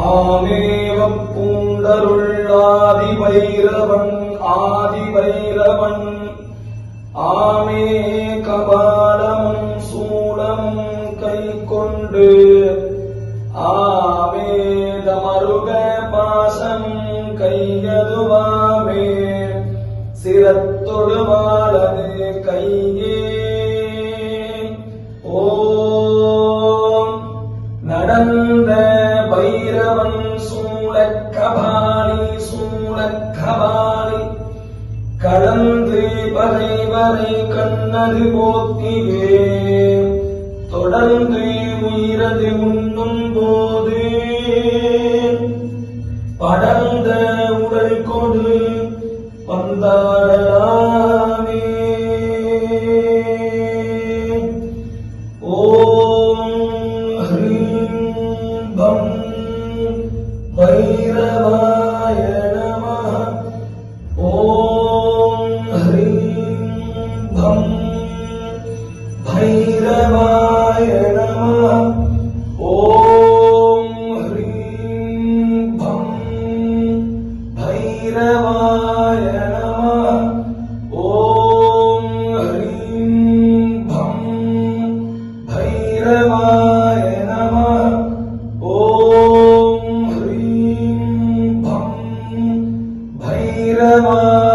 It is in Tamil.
ஆமேவ பூண்டருள்ளாதி பைரவன் ஆதி பைரவன் ஆமே கபாலமும் சூடமும் கை கொண்டு ஆமேதமருக பாசம் கையதுவாமே. சிரத்தொடுவாலது கையே. ஓம். நடந்த சூழக்கபாலி சூழக்கபாலி கடந்து பகைவரை கண்ணது போக்கியே தொடர்ந்து உயிரது உண்ணும் போது. படர்ந்த உடல் கொடு வந்தார ഭൈരവായ നമ ഓം ഹ്രീം ഭം ഭൈരവായ നമ ഓം ഹ്രീം ഭം ഭൈരവായ നമ ഓം ഹ്രീം ഭം ഭൈരവായ